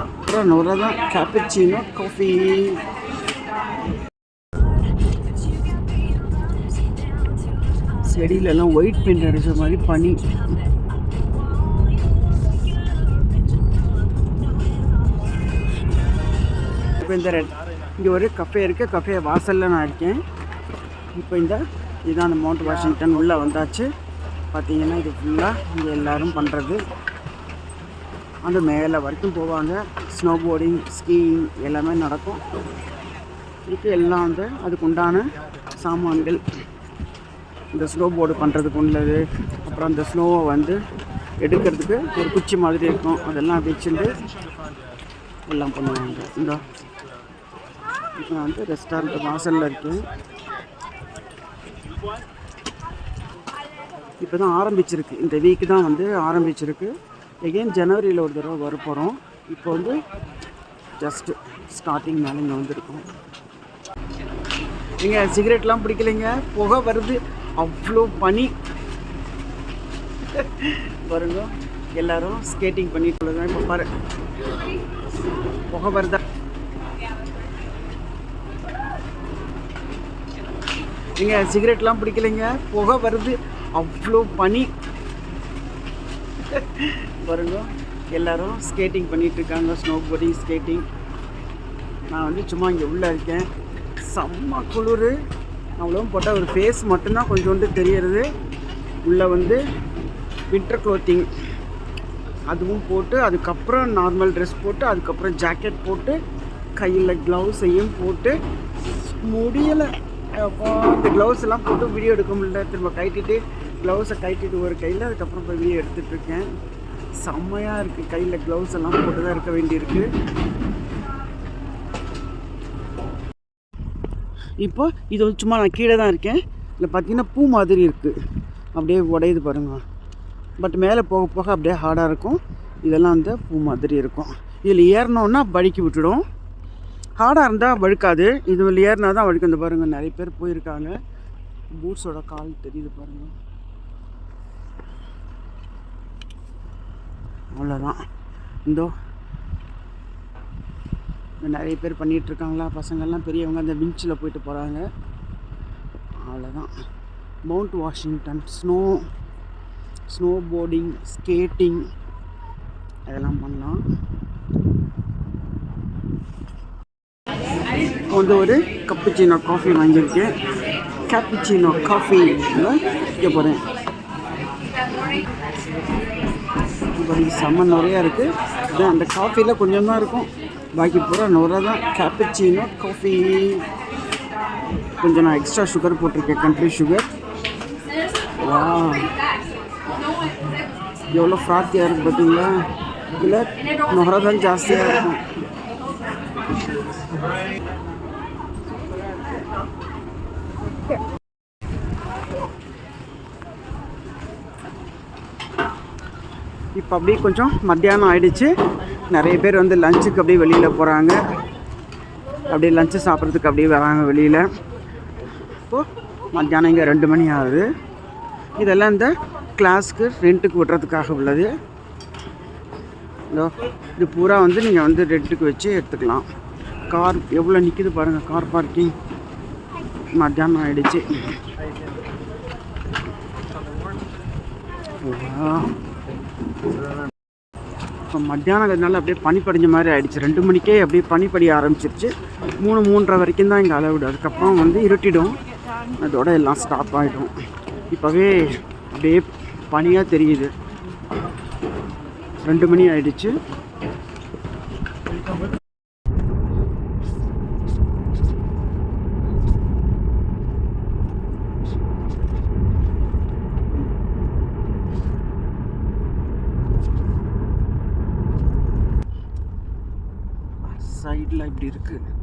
அப்புறம் நுரை தான். கேப்பச்சினோ காஃபி செடியிலலாம் ஒயிட் பெயிண்ட் அடிச்ச மாதிரி பனி. இப்போ இந்த ரெட் இங்கே ஒரு கஃபே இருக்குது கஃபே வாசலில் நான் இருக்கேன். இப்போ இந்த இதான் அந்த மவுண்ட் வாஷிங்டன் உள்ளே வந்தாச்சு. பார்த்தீங்கன்னா இது ஃபுல்லாக இங்கே எல்லோரும் பண்ணுறது அந்த மேலே வரைக்கும் போவாங்க. ஸ்னோ போர்டிங் ஸ்கீயிங் எல்லாமே நடக்கும். இதுக்கு எல்லாம் வந்து அதுக்கு உண்டான சாமான்கள். இந்த ஸ்னோ போர்டு பண்ணுறதுக்கு உள்ளது. அப்புறம் அந்த ஸ்னோவை வந்து எடுக்கிறதுக்கு ஒரு குச்சி மாதிரி இருக்கும். அதெல்லாம் வச்சுட்டு எல்லாம் பண்ணுவாங்க. இந்த. இப்போ நான் வந்து ரெஸ்டாரண்ட் வாசலில் இருக்கேன் இப்போ தான் ஆரம்பிச்சிருக்கு. இந்த வீக் தான் வந்து ஆரம்பிச்சிருக்கு. எகெயின் ஜனவரியில் ஒரு தடவை வரப்போகிறோம் இப்போ வந்து ஜஸ்ட்டு ஸ்டார்டிங் மேலே இங்கே வந்திருக்கோம். நீங்கள் சிகரெட்லாம் பிடிக்கலைங்க? புகை வருது. அவ்வளோ பனி. பாருங்க எல்லாரும் ஸ்கேட்டிங் பண்ணிட்டு தான் இப்போ பாரு. புகை வருதா? நீங்கள் சிகரெட்லாம் பிடிக்கலைங்க? புகை வருது. அவ்வளோ பனி. பாருங்க எல்லாரும் ஸ்கேட்டிங் பண்ணிகிட்ருக்காங்க ஸ்னோ போர்டிங் ஸ்கேட்டிங் நான் வந்து சும்மா இங்கே உள்ளே இருக்கேன். செம்ம குளிர். அவ்வளோ போட்டால் ஒரு ஃபேஸ் மட்டும்தான் கொஞ்சோண்டு தெரியறது. உள்ளே வந்து வின்டர் க்ளோத்திங் அதுவும் போட்டு அதுக்கப்புறம் நார்மல் ட்ரெஸ் போட்டு அதுக்கப்புறம் ஜாக்கெட் போட்டு கையில் க்ளவுஸையும் போட்டு முடியலை. இந்த க்ளவுஸ் எல்லாம் போட்டு வீடியோ எடுக்க முடியல. திரும்ப கட்டிட்டு க்ளவுஸை கட்டிட்டு ஒரு கையில் அதுக்கப்புறம் போய் வீடியோ எடுத்துகிட்டு இருக்கேன். செம்மையாக இருக்குது கையில் க்ளவுஸ் எல்லாம் போட்டு தான் இருக்க வேண்டியிருக்கு. இப்போ இது வந்து சும்மா நான் கீழே தான் இருக்கேன். இதில் பார்த்தீங்கன்னா பூ மாதிரி இருக்குது அப்படியே உடையுது பாருங்கள் பட் மேலே போக போக அப்படியே ஹார்டாக இருக்கும். இதெல்லாம் வந்து பூ மாதிரி இருக்கும். இதில் ஏறினோன்னா படிக்கி விட்டுடும். ஹார்டாக இருந்தால் வழுக்காது. இது ஏறினா தான் வழுக்கு இந்த பாருங்கள் நிறைய பேர் போயிருக்காங்க. பூட்ஸோட கால் தெரியுது பாருங்கள் அவ்வளோதான் இந்தோ. நிறைய பேர் பண்ணிகிட்ருக்காங்களா பசங்கள்லாம் பெரியவங்க அந்த விஞ்சில் போயிட்டு போகிறாங்க அவ்வளோதான் Mount Washington snow snowboarding skating அதெல்லாம் பண்ணலாம். வந்து ஒரு கப்புச்சினோ காஃபி வாங்கியிருக்கேன். கேப்புச்சினோ காஃபி வைக்க போகிறேன் செம்ம நிறையா இருக்குது அதான் அந்த காஃபியில் கொஞ்சம் தான் இருக்கும். பாக்கி பூரா நுரை தான். கேப்புச்சினோ காஃபி கொஞ்சம் நான் எக்ஸ்ட்ரா சுகர் போட்டிருக்கேன் கண்ட்ரி சுகர் வா எவ்வளோ ஃப்ராத்தியாக இருக்குது பார்த்தீங்களா இதில் நுரை தான் ஜாஸ்தியாக இருக்கும். இப்போ அப்படியே கொஞ்சம் மத்தியானம் ஆயிடுச்சு. நிறைய பேர் வந்து லஞ்சுக்கு அப்படியே வெளியில் போகிறாங்க அப்படியே லஞ்சு சாப்பிட்றதுக்கு அப்படியே வராங்க வெளியில். இப்போது மத்தியானம் இங்கே ரெண்டு மணி ஆகுது. இதெல்லாம் இந்த கிளாஸ்க்கு ரெண்ட்டுக்கு விடுறதுக்காக உள்ளது. இதோ இது பூரா வந்து நீங்கள் வந்து ரெண்ட்டுக்கு வச்சு எடுத்துக்கலாம். கார் எவ்வளோ நிற்கிது பாருங்கள் கார் பார்க்கிங் மத்தியானம் ஆயிடுச்சு. இப்போ மத்தியானங்கிறதுனால அப்படியே பனி படிஞ்ச மாதிரி ஆகிடுச்சு ரெண்டு மணிக்கே அப்படியே பனி படிய ஆரம்பிச்சிருச்சு. மூணு மூன்றரை வரைக்கும் தான் இங்கே அளவுடு அதுக்கப்புறம் வந்து இருட்டிடும். அதோட எல்லாம் ஸ்டாப் ஆகிடும் இப்போவே அப்படியே பனியாக தெரியுது. ரெண்டு மணி ஆயிடுச்சு. சைடில் இப்படி இருக்குது